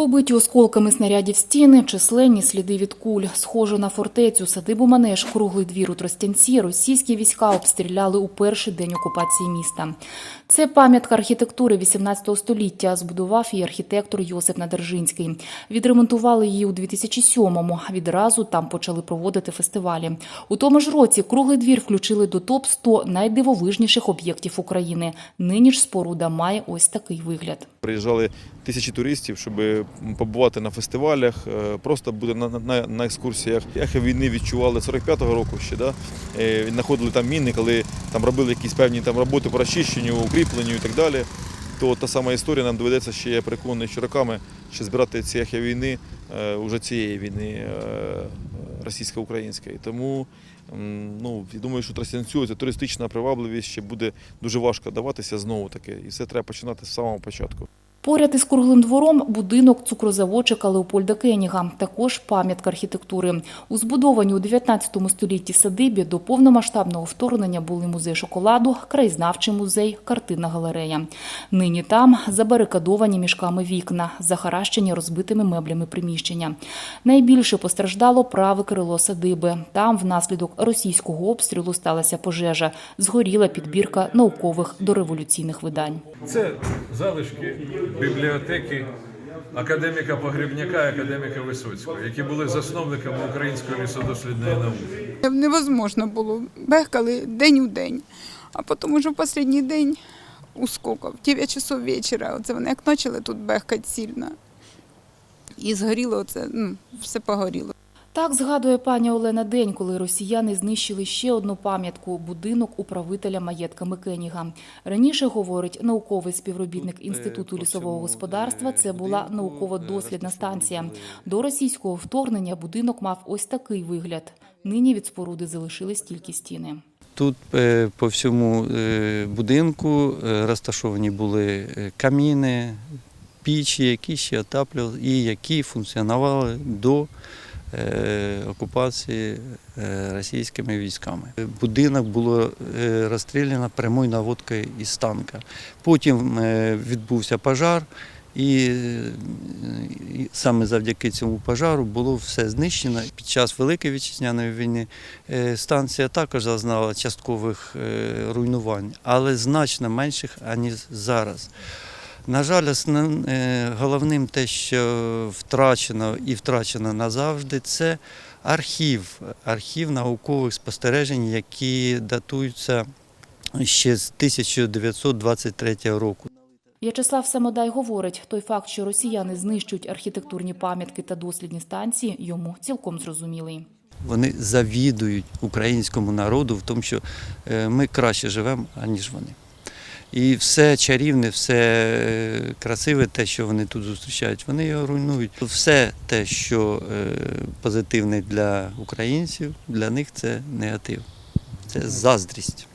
Побиті осколками снарядів стіни, численні сліди від куль. Схожу на фортецю, садибу Манеж, круглий двір у Тростянці російські війська обстріляли у перший день окупації міста. Це пам'ятка архітектури 18 століття. Збудував її архітектор Йосип Надержинський. Відремонтували її у 2007-му. Відразу там почали проводити фестивалі. У тому ж році круглий двір включили до топ-100 найдивовижніших об'єктів України. Нині ж споруда має ось такий вигляд. Приїжджали тисячі туристів, щоб побувати на фестивалях, е, просто бути на, на, на екскурсіях. Ехи війни відчували 45-го року ще, да? Е, знаходили там міни, коли там робили якісь певні там роботи по розчищенню, укріпленню і так далі. То та сама історія нам доведеться ще, я переконаний, що роками ще збирати ці ехи війни, е, уже цієї війни е, російсько-української. Тому ну, я думаю, що Тростянцю ця туристична привабливість ще буде дуже важко даватися знову таки. І все треба починати з самого початку. Поряд із круглим двором будинок цукрозаводчика Леопольда Кеніга, також пам'ятка архітектури. У збудованій у 19 столітті садибі до повномасштабного вторгнення були музей шоколаду, краєзнавчий музей, картинна галерея. Нині там забарикадовані мішками вікна, захаращені розбитими меблями приміщення. Найбільше постраждало праве крило садиби. Там внаслідок російського обстрілу сталася пожежа. Згоріла підбірка наукових дореволюційних видань. Це залишки бібліотеки академіка Погребняка і академіка Висоцького, які були засновниками української лісодослідної науки. Невозможно було. Бехкали день у день. А потім уже в останній день у скоков, 9 часов вечора. Оце вони як почали тут бехкати сильно. І згоріло оце, ну, все погоріло. Так згадує пані Олена день, коли росіяни знищили ще одну пам'ятку будинок управителя маєтками Кеніга. Раніше говорить науковий співробітник інституту лісового господарства. Це була науково-дослідна станція. До російського вторгнення будинок мав ось такий вигляд. Нині від споруди залишились тільки стіни. Тут е, по всьому е, будинку е, розташовані були е, каміни, пічі, які ще отаплювали і які функціонували до е, окупації е, російськими військами. Будинок було е, розстріляно прямою наводкою із танка. Потім е, відбувся пожар. І е, саме завдяки цьому пожару було все знищено. Під час Великої вітчизняної війни е, станція також зазнала часткових е, руйнувань, але значно менших, аніж зараз. На жаль, основним, е, головним те, що втрачено і втрачено назавжди, це архів, архів наукових спостережень, які датуються ще з 1923 року. В'ячеслав Самодай говорить, той факт, що росіяни знищують архітектурні пам'ятки та дослідні станції, йому цілком зрозумілий. Вони завідують українському народу в тому, що е, ми краще живемо, аніж вони. І все чарівне, все е, красиве, те, що вони тут зустрічають, вони його руйнують. Все те, що е, позитивне для українців, для них це негатив, це заздрість.